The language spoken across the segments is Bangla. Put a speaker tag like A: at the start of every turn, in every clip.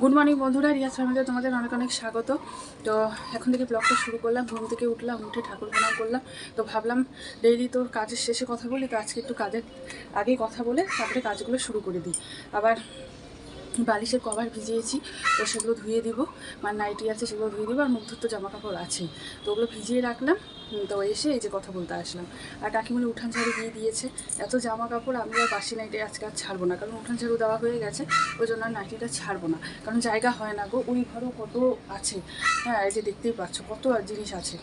A: গুড মর্নিং বন্ধুরা, রিয়াজ ফ্যামিলিতে তোমাদের অনেক অনেক স্বাগত। তো এখন থেকে ব্লগটা শুরু করলাম, ঘুম থেকে উঠলাম, উঠে ঠাকুর প্রণাম করলাম। তো ভাবলাম ডেইলি তো কাজের শেষে কথা বলি, তো আজকে একটু কাজের আগে কথা বলে তারপরে কাজগুলো শুরু করে দিই। আবার বালিশের কভার ভিজিয়েছি, তো সেগুলো ধুয়ে দিব মানে নাইটি আছে সেগুলো ধুয়ে দিব, আর মুখ জামা কাপড় আছেই তো ওগুলো ভিজিয়ে রাখলাম তো এসে এই যে কথা বলতে আসলাম। আর কাকিমুনি উঠান ঝাড়ু দিয়ে দিয়েছে। এত জামা কাপড় আমি আর বাসি নাইটে আজকে আর ছাড়বো না, কারণ উঠান ঝাড়ু দেওয়া হয়ে গেছে, ওই জন্য আর নাইটিটা ছাড়বো না। কারণ জায়গা হয় না গো, ওই ঘরও কত আছে। হ্যাঁ এই যে দেখতেই পাচ্ছ, কত জিনিস আছে।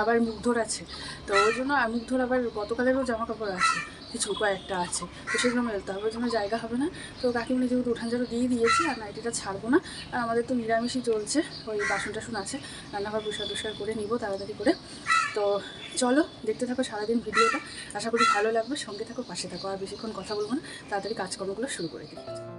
A: আবার মুগ্ধর আছে। তো ওই জন্য আর মুগ্ধর আবার গতকালেরও জামা কাপড় আছে। কিছু একটা আছে। তো সেগুলো মেলতে হবে। জন্য জায়গা হবে না। তো কাকিমনি যেহেতু উঠান ঝাড়ু দিয়ে দিয়েছি, আর নাইটিটা ছাড়বো না। আর আমাদের তো নিরামিষই চলছে। ওই বাসন টাসন আছে। রান্নাঘর পরিষ্কার টুষ্কার করে নিব তাড়াতাড়ি করে। তো চলো, দেখতে থাকো সারাদিন ভিডিওটা। আশা করি ভালো লাগবে। সঙ্গে থাকো, পাশে থাকো। আর বেশিক্ষণ কথা বলব না। তাড়াতাড়ি কাজকর্মগুলো শুরু করে দিই।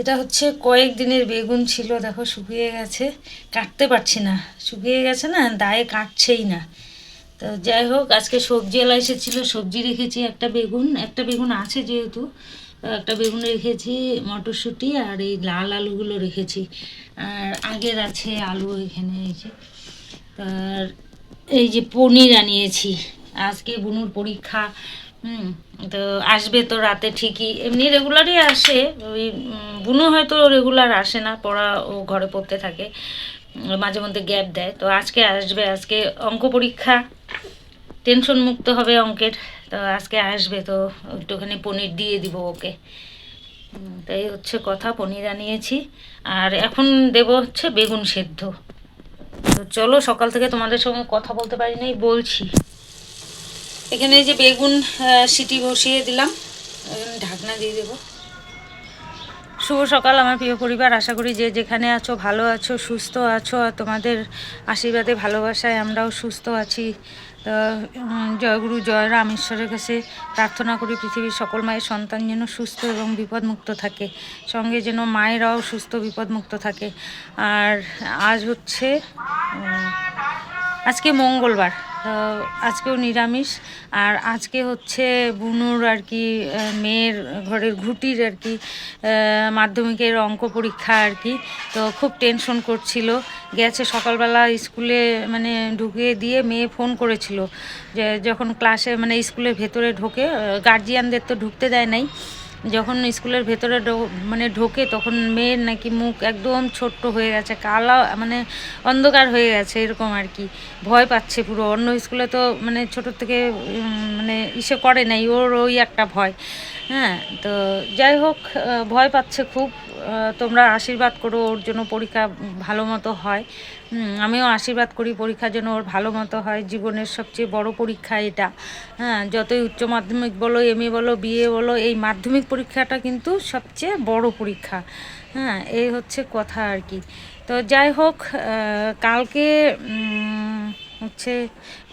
B: এটা হচ্ছে কয়েক দিনের বেগুন ছিল, দেখো শুকিয়ে গেছে। কাটতে পারছি না, শুকিয়ে গেছে না, দায়ে কাটছেই না। তো যাই হোক, আজকে সবজি এলা এসেছিল, সবজি রেখেছি একটা বেগুন একটা বেগুন আছে যেহেতু, একটা বেগুন রেখেছি, মটরশুঁটি আর এই লাল আলুগুলো রেখেছি। আর আগের আছে আলু এখানে যে, আর এই যে পনির আনিয়েছি। আজকে বুনুর পরীক্ষা, হুম তো আসবে তো রাতে ঠিকই। এমনি রেগুলারই আসে। ওই বুনো হয়তো রেগুলার আসে না পড়া ও ঘরে পড়তে থাকে। মাঝে মধ্যে গ্যাপ দেয়। তো আজকে আসবে আজকে অঙ্ক পরীক্ষা। টেনশন মুক্ত হবে অঙ্কের। তো আজকে আসবে তো একটুখানি পনির দিয়ে দিব ওকে। হুম, তো এই হচ্ছে কথা পনির আনিয়েছি। আর এখন দেব হচ্ছে বেগুন সেদ্ধ। তো চলো সকাল থেকে তোমাদের সঙ্গে কথা বলতে পারি নাই বলছি। এখানে যে বেগুন সিটি বসিয়ে দিলাম ঢাকনা দিয়ে দেবো। শুভ সকাল, আমার প্রিয় পরিবার। আশা করি যে যেখানে আছো, ভালো আছো, সুস্থ আছো, আর তোমাদের আশীর্বাদে, ভালোবাসায় আমরাও সুস্থ আছি। জয়গুরু জয় রামেশ্বরের কাছে প্রার্থনা করি পৃথিবীর সকল মায়ের সন্তান যেন সুস্থ এবং বিপদমুক্ত থাকে। সঙ্গে যেন মায়েরাও সুস্থ, বিপদমুক্ত থাকে। আর আজ হচ্ছে আজকে মঙ্গলবার। আজকেও নিরামিষ। আর আজকে হচ্ছে বুনুর আর কি মেয়ের ঘরের ঘুটির আর কি মাধ্যমিকের অঙ্ক পরীক্ষা আর কি। তো খুব টেনশন করছিল। গেছে সকালবেলা স্কুলে মানে ঢুকিয়ে দিয়ে মেয়ে ফোন করেছিল। যে যখন ক্লাসে মানে স্কুলের ভেতরে ঢোকে গার্জিয়ানদের তো ঢুকতে দেয় নাই। যখন স্কুলের ভেতরে মানে ঢোকে তখন মেয়ের নাকি মুখ একদম ছোট্ট হয়ে গেছে, কালা মানে অন্ধকার হয়ে গেছে, এরকম আর কি। ভয় পাচ্ছে পুরো। অন্য স্কুলে তো মানে ছোটোর থেকে মানে ইসে করে নাই, ওর ওই একটা ভয়। হ্যাঁ তো যাই হোক ভয় পাচ্ছে খুব। তোমরা আশীর্বাদ করো, ওর জন্য পরীক্ষা ভালো মতো হয়। আমিও আশীর্বাদ করি পরীক্ষা যেন ওর ভালো মতো হয়। জীবনের সবচেয়ে বড় পরীক্ষা এটা। হ্যাঁ যতই উচ্চ মাধ্যমিক বলো এম এ বলো বিএ বলো, এই মাধ্যমিক পরীক্ষাটা কিন্তু সবচেয়ে বড় পরীক্ষা। হ্যাঁ এই হচ্ছে কথা আর কি। তো যাই হোক কালকে হচ্ছে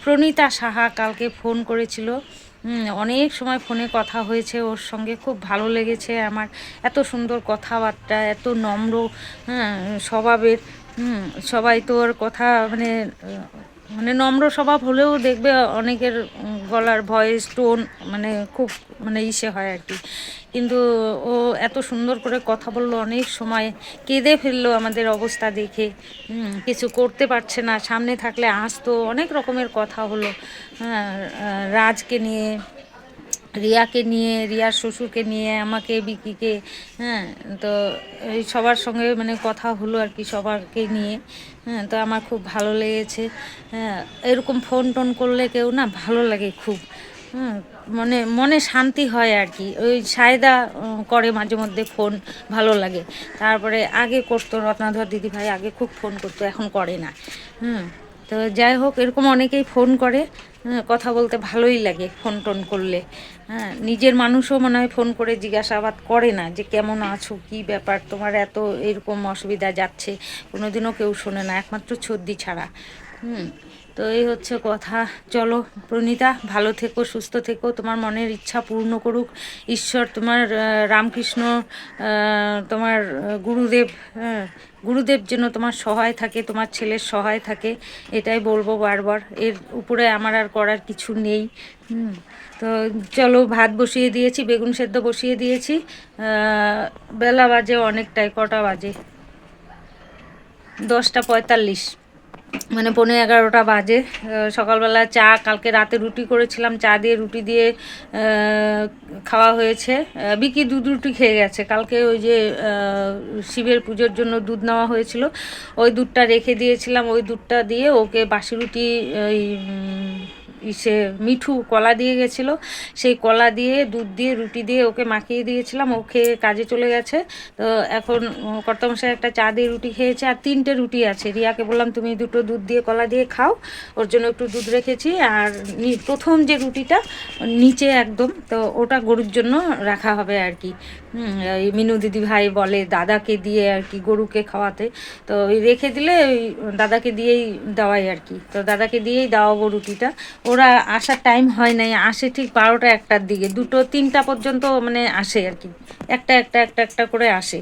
B: প্রণীতা সাহা কালকে ফোন করেছিল। অনেক সময় ফোনে কথা হয়েছে, ওর সঙ্গে খুব ভালো লেগেছে আমার। এত সুন্দর কথাবার্তা, এত নম্র হ্যাঁ স্বভাবের সবাই তো ওর কথা মানে মানে নম্র স্বভাব হলেও দেখবে অনেকের গলার ভয়েস, টোন মানে খুব মানে ইসে হয় আর কি। কিন্তু ও এত সুন্দর করে কথা বলল অনেক সময়, কেঁদে ফেলল আমাদের অবস্থা দেখে। কিছু করতে পারছে না, সামনে থাকলে আসতো, অনেক রকমের কথা হলো। হ্যাঁ রাজকে নিয়ে রিয়াকে নিয়ে রিয়ার শ্বশুরকে নিয়ে আমাকে বিকিকে হ্যাঁ তো এই সবার সঙ্গে মানে কথা হলো আর কি সবারকে নিয়ে হ্যাঁ তো আমার খুব ভালো লেগেছে হ্যাঁ এরকম ফোন টোন করলে কেউ না ভালো লাগে খুব হুম মানে মনে শান্তি হয় আর কি ওই সায়দা করে মাঝে মধ্যে ফোন ভালো লাগে তারপরে আগে করতো রত্নাধর দিদি ভাই আগে খুব ফোন করতো এখন করে না হুম তো যাই হোক এরকম অনেকেই ফোন করে হ্যাঁ, কথা বলতে ভালোই লাগে ফোন টোন করলে। হ্যাঁ নিজের মানুষও মনে হয় ফোন করে জিজ্ঞাসাবাদ করে না যে কেমন আছো, কি ব্যাপার, তোমার এত এরকম অসুবিধা যাচ্ছে, কোনোদিনও কেউ শোনে না, একমাত্র ছর্দি ছাড়া। হুম, তো এই হচ্ছে কথা। চলো, প্রণীতা, ভালো থেকো, সুস্থ থেকো, তোমার মনের ইচ্ছা পূর্ণ করুক। ঈশ্বর, তোমার রামকৃষ্ণ তোমার গুরুদেব হ্যাঁ গুরুদেব যেন তোমার সহায় থাকে, তোমার ছেলের সহায় থাকে, এটাই বলব বারবার। এর উপরে আমার আর করার কিছু নেই। তো চলো ভাত বসিয়ে দিয়েছি, বেগুন সেদ্ধ বসিয়ে দিয়েছি। বেলা বাজে অনেকটাই কটা বাজে? দশটা পঁয়তাল্লিশ। মানে পনেরো এগারোটা বাজে। সকালবেলা চা, কালকে রাতে রুটি করেছিলাম। চা দিয়ে রুটি দিয়ে খাওয়া হয়েছে। বিকি দুধ রুটি খেয়ে গেছে। কালকে ওই যে শিবের পুজোর জন্য দুধ নেওয়া হয়েছিল। ওই দুধটা রেখে দিয়েছিলাম। ওই দুধটা দিয়ে ওকে বাসি রুটি, ওই ইসে মিঠু কলা দিয়ে গেছিল। সেই কলা দিয়ে, দুধ দিয়ে, রুটি দিয়ে ওকে মাখিয়ে দিয়েছিলাম। ও খেয়ে কাজে চলে গেছে। তো এখন কর্তামশাই একটা চা দিয়ে রুটি খেয়েছে। আর তিনটে রুটি আছে। রিয়াকে বললাম, তুমি দুটো দুধ দিয়ে, কলা দিয়ে খাও। ওর জন্য একটু দুধ রেখেছি। আর প্রথম যে রুটিটা, নিচে একদম, তো ওটা গরুর জন্য রাখা হবে আর কি। মিনু দিদি ভাই বলে, দাদাকে দিয়ে আর কি, গরুকে খাওয়াতে। তো ওই রেখে দিলে ওই দাদাকে দিয়েই দেওয়াই আর কি। তো দাদাকে দিয়েই দেওয়াবো রুটিটা। ওরা আসার টাইম হয় নাই, আসে ঠিক বারোটা একটার দিকে। দুটো তিনটা পর্যন্ত মানে আসে আর কি। একটা একটা একটা একটা করে আসে।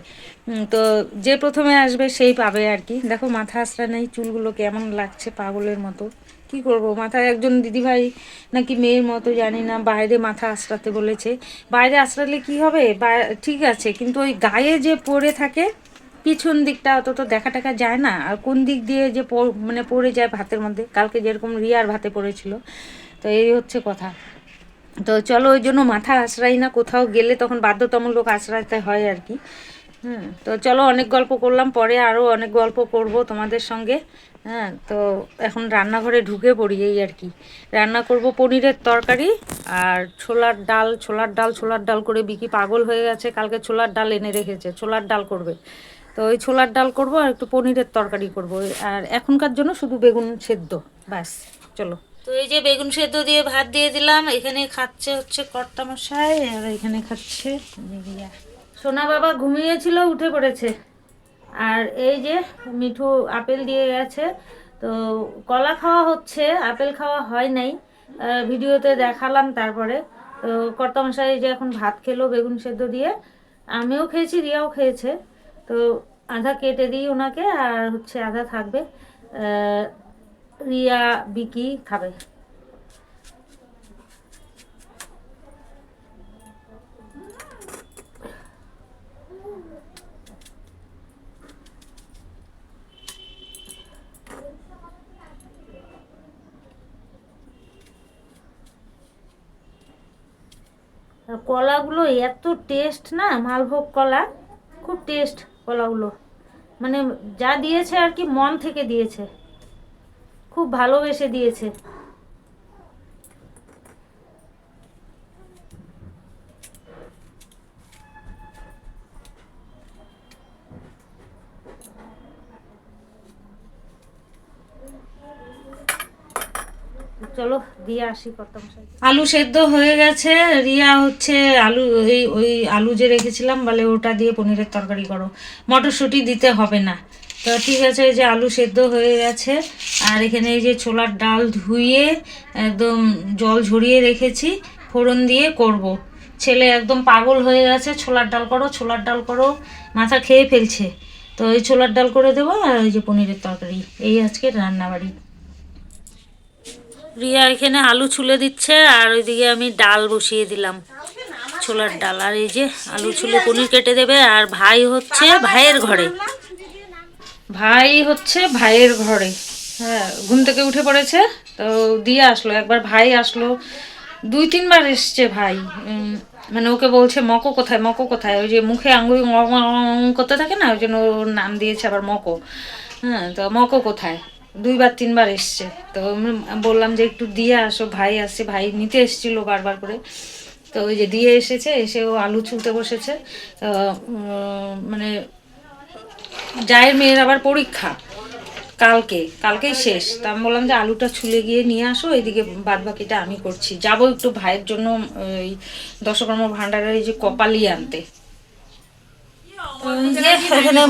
B: তো যে প্রথমে আসবে সেই পাবে আর কি। দেখো, মাথা আসরা নেই, চুলগুলো কেমন লাগছে পাগলের মতো। কি করব? মাথায় একজন দিদিভাই নাকি মেয়ের মতো, জানি না, বাইরে মাথা আশ্রাতে বলেছে। বাইরে আশ্রালে কি হবে? ঠিক আছে, কিন্তু ওই গায়ে যে পড়ে থাকে, পিছন দিকটা অত তো দেখা টাকা যায় না। আর কোন দিক দিয়ে যে মানে পড়ে যায় ভাতের মধ্যে? কালকে যেরকম রিয়ার ভাতে পড়েছিল। তো এই হচ্ছে কথা। তো চলো, ওই জন্য মাথা আশ্রাই না, কোথাও গেলে তখন বাধ্যতামূলক আশ্রাইতে হয় আর কি। হ্যাঁ তো চলো অনেক গল্প করলাম, পরে আরও অনেক গল্প করব তোমাদের সঙ্গে। হ্যাঁ তো এখন রান্নাঘরে ঢুকে পড়ি এই আর কি। রান্না করব পনিরের তরকারি আর ছোলার ডাল ছোলার ডাল ছোলার ডাল করে বিকি পাগল হয়ে গেছে, কালকে ছোলার ডাল এনে রেখেছে, ছোলার ডাল করবে। তো ওই ছোলার ডাল করব আর একটু পনিরের তরকারি করব। আর এখনকার জন্য শুধু বেগুন সেদ্ধ, ব্যাস, চলো। তো এই যে বেগুন সেদ্ধ দিয়ে ভাত দিয়ে দিলাম, এখানে খাচ্ছে হচ্ছে কর্তামশাই আর এখানে খাচ্ছে। সোনা বাবা ঘুমিয়েছিল, উঠে পড়েছে। আর এই যে মিঠু আপেল দিয়ে গেছে, তো কলা খাওয়া হচ্ছে, আপেল খাওয়া হয় নাই। ভিডিওতে দেখালাম তারপরে। তো কর্তামশাই যে এখন ভাত খেলো বেগুন সেদ্ধ দিয়ে, আমিও খেয়েছি, রিয়াও খেয়েছে। তো আধা কেটে দিই ওনাকে, আর হচ্ছে আধা থাকবে। রিয়া বিকি খাবে। আর কলাগুলো এত টেস্ট না, মালভোগ কলা, খুব টেস্ট কলাগুলো। মানে যা দিয়েছে আর কি মন থেকে দিয়েছে। খুব ভালোবেসে দিয়েছে চলো আলু সেদ্ধ হয়ে গেছে। রিয়া হচ্ছে আলু, এই, ওই আলু যে রেখেছিলাম, বলে ওটা দিয়ে পনিরের তরকারি করো। মটরশুঁটি দিতে হবে না। তো ঠিক আছে, এই যে আলু সেদ্ধ হয়ে গেছে। আর এখানে এই যে ছোলার ডাল ধুয়ে একদম জল ঝরিয়ে রেখেছি, ফোড়ন দিয়ে করব। ছেলে একদম পাগল হয়ে গেছে, ছোলার ডাল করো, ছোলার ডাল করো, মাথা খেয়ে ফেলছে। তো এই ছোলার ডাল করে দেবো আর ওই যে পনিরের তরকারি। এই আজকে রান্নাবাড়ি। রিয়া এখানে আলু ছুলে দিচ্ছে, আর ওইদিকে আমি ডাল বসিয়ে দিলাম। ছোলার ডাল, আর এই যে আলু ছুলে পনির কেটে দেবে, আর ভাই হচ্ছে ভাইয়ের ঘরে। ভাই হচ্ছে ভাইয়ের ঘরে। হ্যাঁ ঘুম থেকে উঠে পড়েছে, তো দিয়ে আসলো। একবার ভাই আসলো। দুই তিনবার এসছে ভাই। মানে ওকে বলছে, মকো কোথায় মকো কোথায়? ওই যে মুখে আঙুল করতে থাকে না, ওই জন্য ওর নাম দিয়েছে আবার মকো। হ্যাঁ তো মকো কোথায়? দুইবার, তিনবার এসছে। তো বললাম যে একটু দিয়ে আসো, ভাই আসছে ভাই নিতে এসেছিল বারবার করে। তো ওই যে দিয়ে এসেছে, এসে ও আলু ছুলতে বসেছে। মানে জায়ের মেয়ের আবার পরীক্ষা কালকে, কালকেই শেষ। তা আমি বললাম যে আলুটা ছুলে গিয়ে নিয়ে আসো এইদিকে বাদ বাকিটা আমি করছি। যাব একটু ভাইয়ের জন্য ওই দশকর্ম ভাণ্ডারের এই যে কপালি আনতে।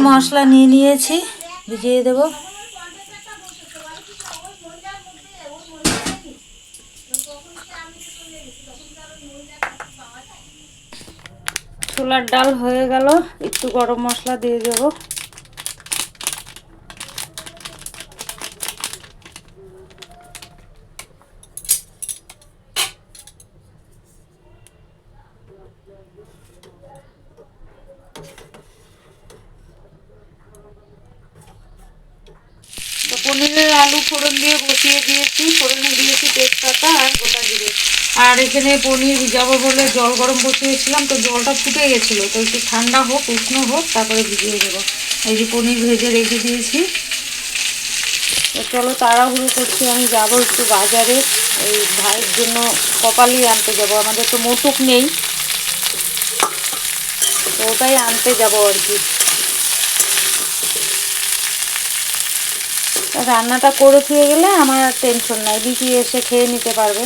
B: মশলা নিয়ে নিয়েছি, ভিজিয়ে দেবো। ছোলার ডাল হয়ে গেল। একটু গরম মশলা দিয়ে দেবো। পনিরের আলু ফোড়ন দিয়ে বসিয়ে দিয়েছি। ফোড়নে দিয়েছি তেজপাতা আর গোটা জিরে। আর এখানে পনির ভিজাবো বলে জল গরম বসিয়েছিলাম, তো জলটা ফুটে গেছিল। তো একটু ঠান্ডা হোক, উষ্ণ হোক, তারপরে ভিজিয়ে দেবো। এই যে পনির ভেজে রেখে দিয়েছি। তো চলো তাড়াহুড়ো করছি, আমি যাব একটু বাজারে। এই ভাইয়ের জন্য কপালি আনতে যাব, আমাদের তো মোটুক নেই। তো ওটাই আনতে যাব আর কি। রান্নাটা করে থুয়ে গেলে আমার আর টেনশন নাই। বিকি এসে খেয়ে নিতে পারবে।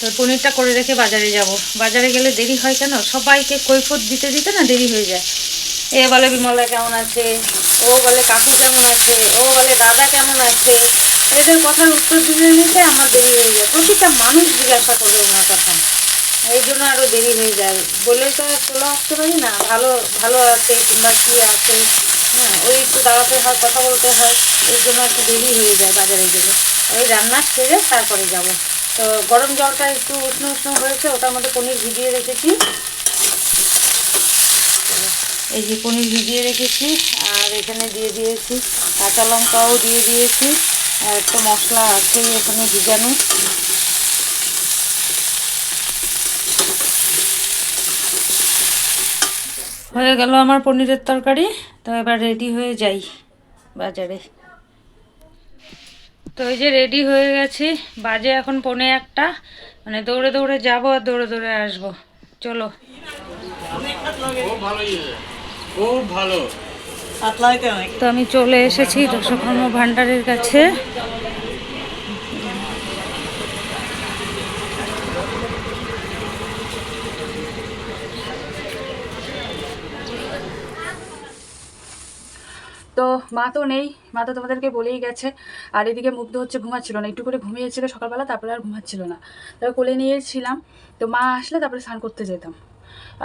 B: তো পনিরটা করে রেখে বাজারে যাব। বাজারে গেলে দেরি হয় কেন? সবাইকে কৈফত দিতে দিতে না দেরি হয়ে যায়। এ বলে বিমলা কেমন আছে? ও বলে কাকু কেমন আছে? ও বলে দাদা কেমন আছে? এদের কথার উত্তর দিতে দিতে আমার দেরি হয়ে যায়। প্রতিটা মানুষ জিজ্ঞাসা করবে ওনার কথা। এই জন্য আরও দেরি হয়ে যায়। বলে তো চলে আসতে পারি না। ভালো ভালো আছে কিংবা কী আছে? হ্যাঁ ওই একটু দাঁড়াতে হয়, কথা বলতে হয়। এই জন্য একটু দেরি হয়ে যায় বাজারে গেলে। ওই রান্না সেরে তারপরে যাব। তো গরম জলটা একটু উষ্ণ উষ্ণ হয়েছে, ওটার মধ্যে পনির ভিজিয়ে রেখেছি। এই যে পনির ভিজিয়ে রেখেছি, আর এখানে দিয়ে দিয়েছি কাঁচা লঙ্কাও দিয়ে দিয়েছি। আর একটা মশলা আছে এখানে ভিজানো। হয়ে গেল আমার পনিরের তরকারি তো এবার রেডি হয়ে যাই বাজারে। তো এই যে রেডি হয়ে গেছি বাজে এখন পনে একটা মানে দৌড়ে দৌড়ে যাব আর দৌড়ে দৌড়ে আসব। চলো। তো আমি চলে এসেছি দশকর্ম ভান্ডারের কাছে।
A: তো মা তো নেই, মা তো তোমাদেরকে বলেই গেছে। আর এদিকে মুগ্ধ হচ্ছে, ঘুমাচ্ছিল না। একটু করে ঘুমিয়েছিল সকালবেলা, তারপরে আর ঘুমাচ্ছিল না। তারপর কোলে নিয়েছিলাম, তো মা আসলে তারপরে স্নান করতে যেতাম।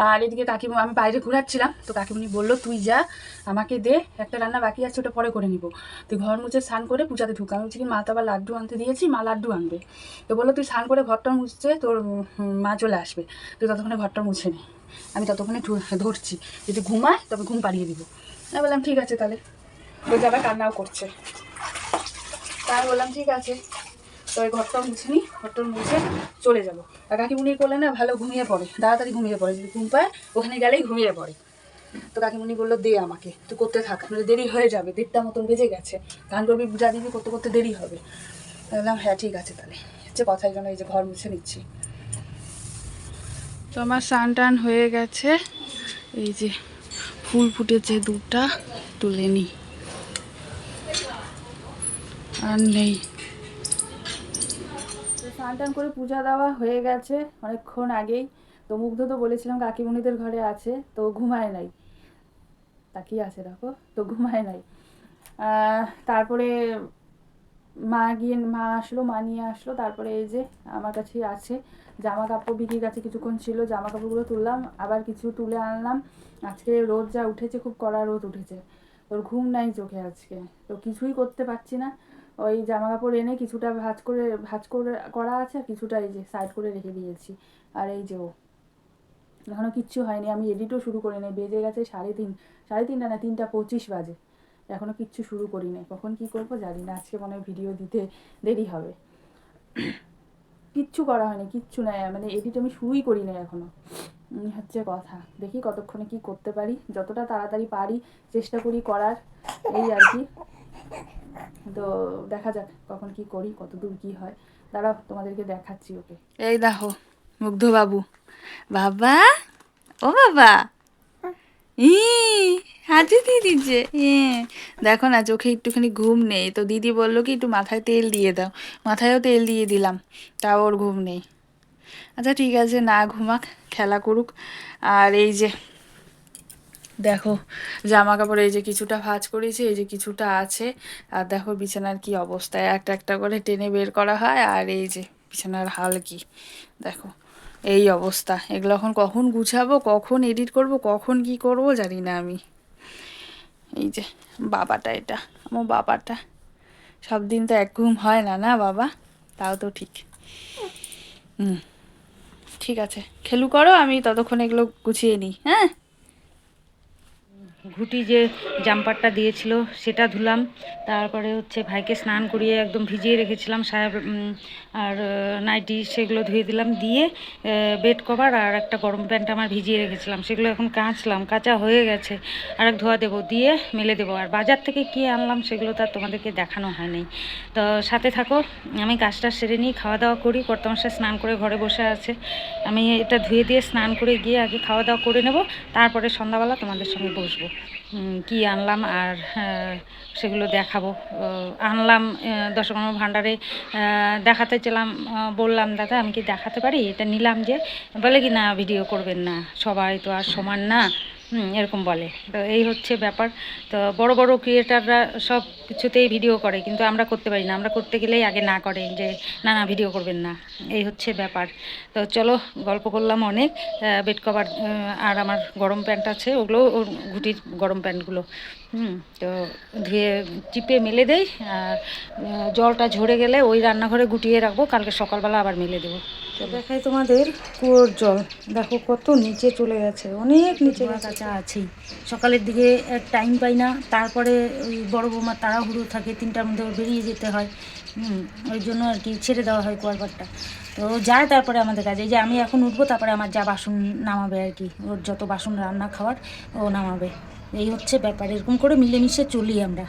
A: আর এদিকে কাকিমু, আমি বাইরে ঘোরাচ্ছিলাম, তো কাকিমুনি বলল, তুই যা, আমাকে দে, একটা রান্না বাকি আছে, ওটা পরে করে নিব। তুই ঘর মুছে স্নান করে পূজাতে ঢুকা, আমি বলছি মা তো আবার লাড্ডু আনতে দিয়েছি, মা লাড্ডু আনবে। তো বলল, তুই স্নান করে ঘরটা মুছছে তোর মা চলে আসবে। তুই ততক্ষণে ঘরটা মুছে নে। আমি ততক্ষণে ধরছি, যদি ঘুমায়, তবে ঘুম পাড়িয়ে দিব। আমি বললাম, ঠিক আছে তাহলে। আবার কান্নাও করছে। তাই বললাম, ঠিক আছে, তো ওই ঘরটাও মুছে নি, ঘরটা মুছে চলে যাব। আর কাকিমুনির করলে না, ভালো ঘুমিয়ে পড়ে, তাড়াতাড়ি ঘুমিয়ে পড়ে, যদি ঘুম পায়, ওখানে গেলেই ঘুমিয়ে পড়ে। তো কাকিমুনি বলল, দে আমাকে, তুই করতে থাক, নাহলে দেরি হয়ে যাবে, দেড়টা মতন বেজে গেছে, গান করবি, পূজা দিবি, করতে করতে দেরি হবে। বললাম হ্যাঁ ঠিক আছে তাহলে, হচ্ছে কথাই জন্য এই যে ঘর মুছে নিচ্ছি। তো আমার স্নান টান হয়ে গেছে, এই যে ফুল ফুটেছে দুটা তুলে নিই আর নেই। স্নান টান করে পূজা দেওয়া হয়ে গেছে অনেকক্ষণ আগেই। তো মুগ্ধ তো বলেছিলাম কাকিমণিদের ঘরে আছে, তো ঘুমায় নাই। তাকিয়ে আছে দেখো, তো ঘুমায় নাই। তারপরে মা গিয়ে, মা আসলো, মা নিয়ে আসলো, তারপরে এই যে আমার কাছে আছে। জামা কাপড় বিক্রির কাছে কিছুক্ষণ ছিল জামা কাপড়গুলো তুললাম, আবার কিছু তুলে আনলাম। আজকে রোদ যা উঠেছে, খুব কড়া রোদ উঠেছে। তোর ঘুম নাই চোখে আজকে। তো কিছুই করতে পারছি না। ওই জামা কাপড় এনে কিছুটা ভাঁজ করে ভাঁজ করে করা আছে আর কিছুটা এই যে সাইড করে রেখে দিয়েছি। আর এই যে ও এখনও কিচ্ছু হয়নি। আমি এডিটও শুরু করি নাই বেজে গেছে সাড়ে তিন, সাড়ে তিনটা না তিনটা পঁচিশ বাজে। এখনও কিচ্ছু শুরু করি নাই কখন কি করব জানি না। আজকে মনে হয় ভিডিও দিতে দেরি হবে। কিচ্ছু করা হয়নি। কিচ্ছু নাই মানে এডিট আমি শুরুই করি নাই এখনও হচ্ছে কথা। দেখি কতক্ষণে কি করতে পারি। যতটা তাড়াতাড়ি পারি চেষ্টা করি করার। এই আর কি। তো দেখা যাক কখন কি করি কত দূর কি হয়। দাঁড়াও, তোমাদেরকে দেখাচ্ছি ওকে। এই দেখো, মুগ্ধ বাবু। বাবা, ও বাবা। ই হাজি দিয়ে দিচ্ছে। দেখো না, চোখে একটুখানি ঘুম নেই। তো দিদি বলল কি, একটু মাথায় তেল দিয়ে দাও। মাথায়ও তেল দিয়ে দিলাম, তাও ওর ঘুম নেই। আচ্ছা ঠিক আছে, না ঘুমাক, খেলা করুক। আর এই যে দেখো জামা কাপড় এই যে কিছুটা ভাঁজ করেছি, এই যে কিছুটা আছে। আর দেখো বিছানার কি অবস্থা। একটা একটা করে টেনে বের করা হয় আর এই যে বিছানার হাল কি। দেখো, এই অবস্থা। এগুলো এখন কখন গুছাবো, কখন এডিট করব, কখন কি করব জানি না আমি। এই যে বাবাটা এটা আমার বাবাটা। সব দিন তো এক ঘুম হয় না না বাবা? তাও তো ঠিক। হুম, ঠিক আছে। খেলু করো, আমি ততক্ষণ এগুলো গুছিয়ে নিই হ্যাঁ?
B: ঘুটি যে জাম্পারটা দিয়েছিল সেটা ধুলাম। তারপরে হচ্ছে ভাইকে স্নান করিয়ে একদম ভিজিয়ে রেখেছিলাম উম, আর নাইটি সেগুলো ধুয়ে দিলাম দিয়ে বেড কভার আর একটা গরম প্যান্ট আমার ভিজিয়ে রেখেছিলাম। সেগুলো এখন কাচলাম কাঁচা হয়ে গেছে। আর এক ধোয়া দেবো দিয়ে মেলে দেবো। আর বাজার থেকে কি আনলাম সেগুলো তো আর তোমাদেরকে দেখানো হয়নি। তো সাথে থাকো আমি কাজটা সেরে নিই খাওয়া দাওয়া করি। কর্তমাসে স্নান করে ঘরে বসে আছে। আমি এটা ধুয়ে দিয়ে স্নান করে গিয়ে আগে খাওয়া দাওয়া করে নেব। তারপরে সন্ধ্যাবেলা তোমাদের সঙ্গে বসবো। কি আনলাম আর সেগুলো দেখাবো। আনলাম দশকর্ম ভাণ্ডারে দেখাতে চেলাম বললাম, দাদা, আমি কি দেখাতে পারি? এটা নিলাম যে, বলে কি না, ভিডিও করবেন না। সবাই তো আর সমান না। এরকম বলে। তো এই হচ্ছে ব্যাপার। তো বড় বড় ক্রিয়েটাররা সব কিছুতেই ভিডিও করে, কিন্তু আমরা করতে পারি না। আমরা করতে গেলেই আগে না করে যে, না না ভিডিও করবেন না। এই হচ্ছে ব্যাপার। তো চলো, গল্প করলাম অনেক। বেড কভার আর আমার গরম প্যান্ট আছে, ওগুলো, ওর ঘুটির গরম প্যান্টগুলো হুম, তো ধুয়ে চিপে মেলে দেই। আর জলটা ঝরে গেলে ওই রান্নাঘরে গুটিয়ে রাখব। কালকে সকালবেলা আবার মেলে দেবো। তো দেখাই তোমাদের কুয়োর জল। দেখো কত নিচে চলে গেছে অনেক নিচে কাঁচা আছেই সকালের দিকে টাইম পাই না তারপরে ওই বড় বৌমার তাড়াহুড়ো থাকে তিনটার মধ্যে ওর বেরিয়ে যেতে হয়। হুম ওই জন্য আর কি ছেড়ে দেওয়া হয় কুয়ার পাড়টা তো যায় তারপরে আমাদের কাজে যে আমি এখন উঠবো তারপরে আমার যা বাসন নামাবে আর কি। ওর যত বাসন রান্না খাওয়ার ও নামাবে। এই হচ্ছে ব্যাপার এরকম করে মিলেমিশে চলি আমরা।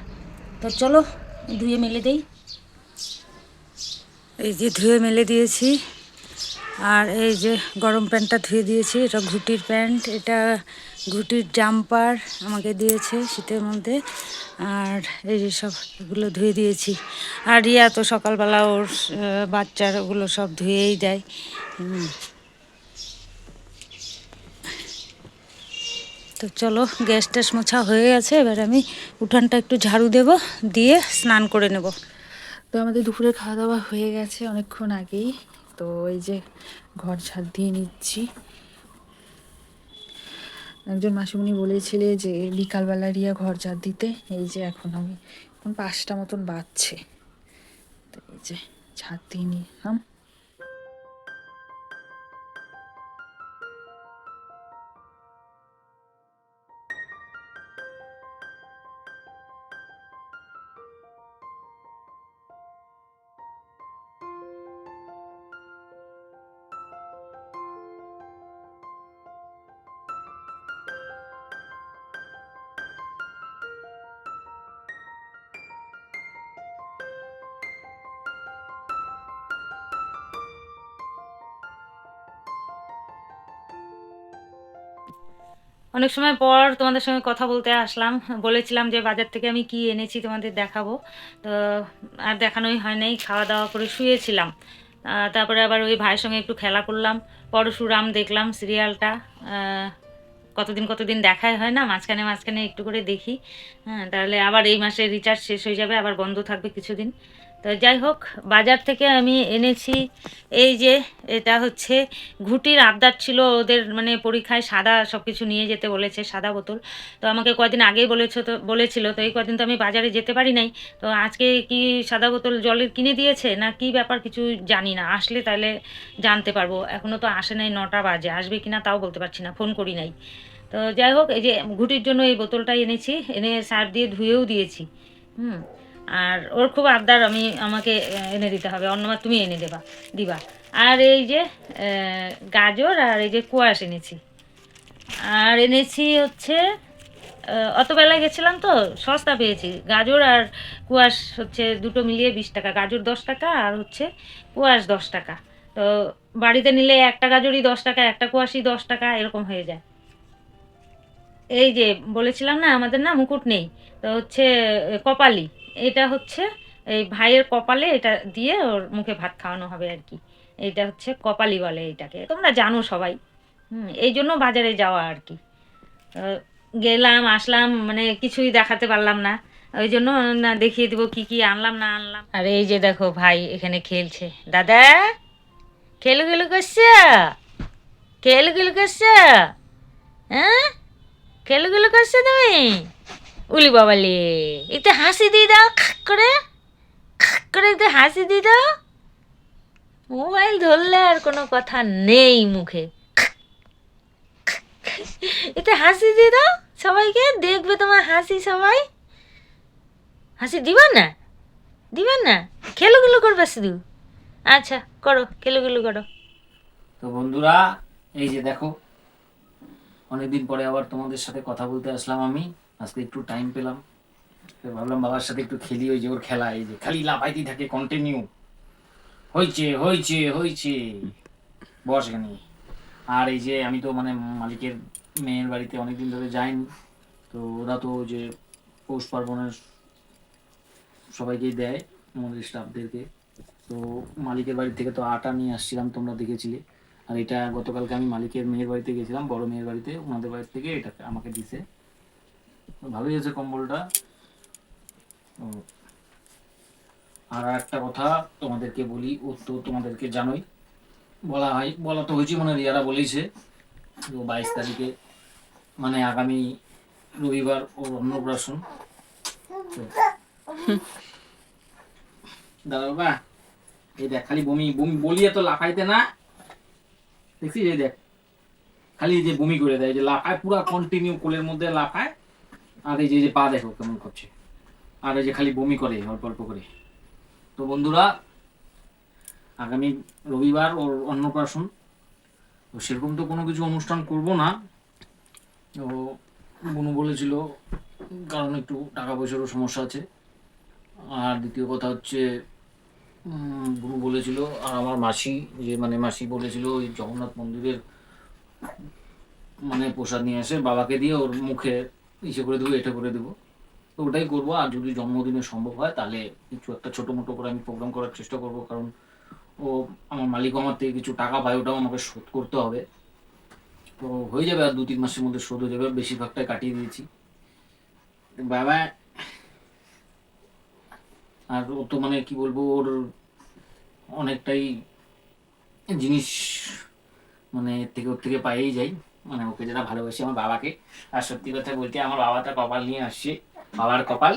B: তো চলো ধুয়ে মেলে দেই। এই যে ধুয়ে মেলে দিয়েছি। আর এই যে গরম প্যান্টটা ধুয়ে দিয়েছি, এটা ঘুটির প্যান্ট, এটা ঘুটির জাম্পার আমাকে দিয়েছে শীতের মধ্যে, আর এই যে সব এগুলো ধুয়ে দিয়েছি। আর রিয়া তো সকালবেলা ওর বাচ্চার ওগুলো সব ধুয়েই দেয়। তো চলো, গ্যাস ট্যাস মোছা হয়ে গেছে, এবার আমি উঠানটা একটু ঝাড়ু দেব, দিয়ে স্নান করে নেব।
A: তো আমাদের দুপুরে খাওয়া দাওয়া হয়ে গেছে অনেকক্ষণ আগেই। তো এই যে ঘর ছাদ দিয়ে নিচ্ছি। একজন মাসিমণি বলেছিলে যে বিকালবেলা রিয়া ঘর ঝাড় দিতে, এই যে এখন আমি এখন পাঁচটা মতন বাজছে। তো এই যে ঝাড় দিয়ে নিলাম।
B: অনেক সময় পর তোমাদের সঙ্গে কথা বলতে আসলাম। বলেছিলাম যে বাজার থেকে আমি কি এনেছি তোমাদের দেখাবো। তো আর দেখানোই হয় নাই, খাওয়া দাওয়া করে শুয়েছিলাম। তারপরে আবার ওই ভাইয়ের সঙ্গে একটু খেলা করলাম। পরশুরাম দেখলাম সিরিয়ালটা। কতদিন কতদিন দেখাই হয় না, মাঝখানে মাঝখানে একটু করে দেখি। হ্যাঁ তাহলে আবার এই মাসে রিচার্জ শেষ হয়ে যাবে, আবার বন্ধ থাকবে কিছুদিন। তো যাই হোক, বাজার থেকে আমি এনেছি। এই যে, এটা হচ্ছে ঘুটির আবদার ছিল ওদের মানে পরীক্ষায় সাদা সব কিছু নিয়ে যেতে বলেছে, সাদা বোতল। তো আমাকে কদিন আগেই বলেছ তো, বলেছিল, তো এই কদিন তো আমি বাজারে যেতে পারি নাই। তো আজকে কি সাদা বোতল জলের কিনে দিয়েছে না কি ব্যাপার কিছু জানি না। আসলে তাহলে জানতে পারব। এখনও তো আসে নাই নটা বাজে। আসবে কি না তাও বলতে পারছি না, ফোন করি নাই। তো যাই হোক, এই যে ঘুটির জন্য এই বোতলটাই এনেছি, এনে সার দিয়ে ধুয়েও দিয়েছি। হুম। আর ওর খুব আবদার আমি আমাকে এনে দিতে হবে। অন্যবার তুমি এনে দেবা দিবা। আর এই যে গাজর আর এই যে কুয়াশ এনেছি। আর এনেছি হচ্ছে আহ, অত বেলায় গেছিলাম তো সস্তা পেয়েছি। গাজর আর কুয়াশ হচ্ছে দুটো মিলিয়ে বিশ টাকা গাজর দশ টাকা আর হচ্ছে কুয়াশ দশ টাকা। তো বাড়িতে নিলে একটা গাজরই দশ টাকা একটা কুয়াশই দশ টাকা এরকম হয়ে যায়। এই যে বলেছিলাম না আমাদের না মুকুট নেই। তো হচ্ছে কপালি। এটা হচ্ছে এই ভাইয়ের কপালে এটা দিয়ে ওর মুখে ভাত খাওয়ানো হবে আর কি। এটা হচ্ছে কপালি বলে এইটাকে তোমরা জানো সবাই। হুম, এই জন্য বাজারে যাওয়া আর কি। গেলাম, আসলাম মানে কিছুই দেখাতে পারলাম না। ওই জন্য না দেখিয়ে দিব কি কি আনলাম, না আনলাম। আর এই যে দেখো ভাই এখানে খেলছে। দাদা, খেলু খেলু করছে? খেলু খেলু করছে? হ্যাঁ? খেলুগুলো করছ তুমি? উলি বাবালে একটু হাসি দিয়ে দাও, খাক করে। খাক করে একটু হাসি দিয়ে দাও। মোবাইল ধরলে আর কোনো কথা নেই মুখে। একটু হাসি দিয়ে দাও সবাইকে, দেখবে তোমার হাসি সবাই। হাসি দিবা না? দিবা না? খেলোগুলো করবে শুধু? আচ্ছা করো, খেলোগুলো করো।
C: তো বন্ধুরা, এই যে দেখো, অনেকদিন পরে আবার তোমাদের সাথে কথা বলতে আসলাম আমি। আজকে একটু টাইম পেলাম। ভাবলাম বাবার সাথে একটু খেলি, ওই যে ওর খেলা, এই যে খালি লাফাইতেই থাকে কন্টিনিউ হয়েছে হয়েছে হয়েছে বস এখানে। আর এই যে আমি তো মানে মালিকের মেয়ের বাড়িতে অনেকদিন ধরে যাইনি। তো ওরা তো যে পৌষ পার্বণের সবাইকেই দেয়, আমাদের স্টাফদেরকে তো মালিকের বাড়ি থেকে তো আটা নিয়ে আসছিলাম, তোমরা দেখেছিলে। আর এটা গতকালকে আমি মালিকের মেয়ের বাড়িতে গেছিলাম, বড় মেয়ের বাড়িতে, ওনাদের বাড়ি থেকে এটা আমাকে দিছে। ভালোই আছে কম্বলটা। আর একটা কথা তোমাদেরকে বলি, ও তো তোমাদেরকে জানোই। বলা হয়, বলা তো হয়েছে মানে রিয়ারা বলেছে তো বাইশ তারিখে মানে আগামী রবিবার ওর অন্নপ্রাশন। দাদা বাবা, এই দেখ, খালি বমি বমি বলিয়ে তো লাফাইতে না। দেখছিস, এই দেখ, খালি যে বমি করে দেয় যে লাফায়, পুরো কন্টিনিউ কোলের মধ্যে লাফায়। আর এই যে যে পা দেখো কেমন করছে। আর এই যে খালি বমি করে, অল্প অল্প করে। তো বন্ধুরা, আগামী রবিবার ওর অন্নপ্রাশন। তো সেরকম তো কোনো কিছু অনুষ্ঠান করব না। তো বুনু বলেছিল, কারণ একটু টাকা পয়সারও সমস্যা আছে। আর দ্বিতীয় কথা হচ্ছে বুনু বলেছিল, আর আমার মাসি, যে মানে মাসি বলেছিল, ওই জগন্নাথ মন্দিরের মানে প্রসাদ নিয়ে এসে বাবাকে দিয়ে ওর মুখে ইসে করে দেবো, এটা করে দেবো। তো ওটাই করব, আর যদি জন্মদিনে সম্ভব হয়, তাহলে কিছু একটা ছোটো মোটো করে আমি প্রোগ্রাম করার চেষ্টা করব, কারণ ও আমার মালিক আমার থেকে কিছু টাকা পায়, ওটাও আমাকে শোধ করতে হবে। তো হয়ে যাবে, আর দু তিন মাসের মধ্যে শোধ হয়ে যাবে বেশিরভাগটাই কাটিয়ে দিয়েছি। বাবা, আর ও তো মানে কি বলব, ওর অনেকটাই জিনিস মানে থেকে ওর থেকে পাইয়েই যাই মানে ওকে যারা ভালোবাসি আমার বাবাকে। আর সত্যি কথা বলতে আমার বাবাটা কপাল নিয়ে আসছে বাবার কপাল।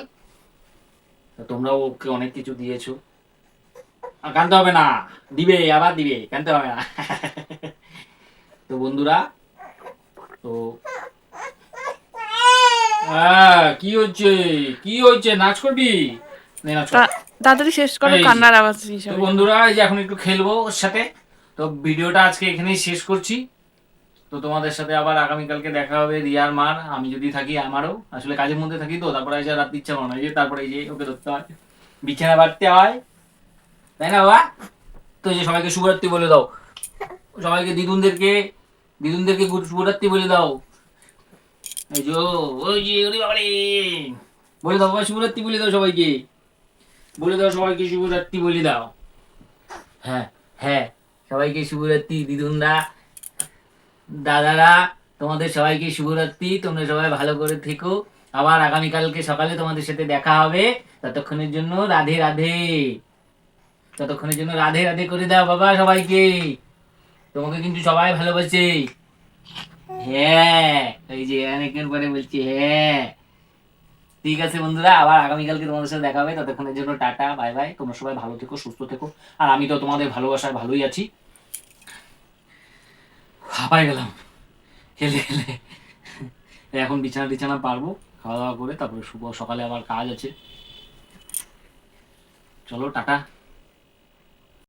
C: তোমরাও ওকে অনেক কিছু দিয়েছ। কানতে হবে না দিবে আবার দিবে কানতে হবে না। তো বন্ধুরা তো কি হচ্ছে? কি হচ্ছে? নাচ করবি?
A: তাড়াতাড়ি শেষ করো কান্নার আওয়াজ
C: বন্ধুরা এই যে এখন একটু খেলব ওর সাথে। তো ভিডিওটা আজকে এখানেই শেষ করছি। তো তোমাদের সাথে আবার আগামীকালকে দেখা হবে রিয়ার মার, আমি যদি থাকি আমারও। আসলে কাজের মধ্যে থাকি তো, তারপরে এসে রাত ইচ্ছা মনে হয় যে তারপরে এই যে ওকে ধরতে হয়। বিছানা বাড়তে হয়। তাই না, বাবা? তো যে সবাইকে শুভরাত্রি বলে দাও। সবাইকে দিদুনদেরকে দিদুনদেরকে শুভরাত্রি বলে দাও। এই যে ওই যে, ওরে বলে দাও বাবা শুভরাত্রি বলে দাও সবাইকে। বলে দাও সবাইকে শুভরাত্রি বলে দাও। হ্যাঁ হ্যাঁ সবাইকে শুভরাত্রি দিদুনদা দাদারা, তোমাদের সবাইকে শুভরাত্রি, তোমরা সবাই ভালো করে থেকো। আবার আগামীকালকে সকালে তোমাদের সাথে দেখা হবে। ততক্ষণের জন্য রাধে রাধে। ততক্ষণের জন্য রাধে রাধে করে দাও বাবা সবাইকে। তোমাকে কিন্তু সবাই ভালোবাসে। হ্যাঁ এই যে অনেকের পরে বলছি হ্যাঁ। ঠিক আছে বন্ধুরা, আবার আগামীকালকে তোমাদের সাথে দেখা হবে। ততক্ষণের জন্য টাটা, বাই বাই। তোমরা সবাই ভালো থেকো, সুস্থ থেকো। আর আমি তো তোমাদের ভালোবাসায় ভালোই আছি। হাঁপাই গেলাম। খেলে খেলে এখন বিছানা, টিছানা পারব, খাওয়া দাওয়া করে, তারপরে শুভ সকালে আবার কাজ আছে। চলো, টাটা।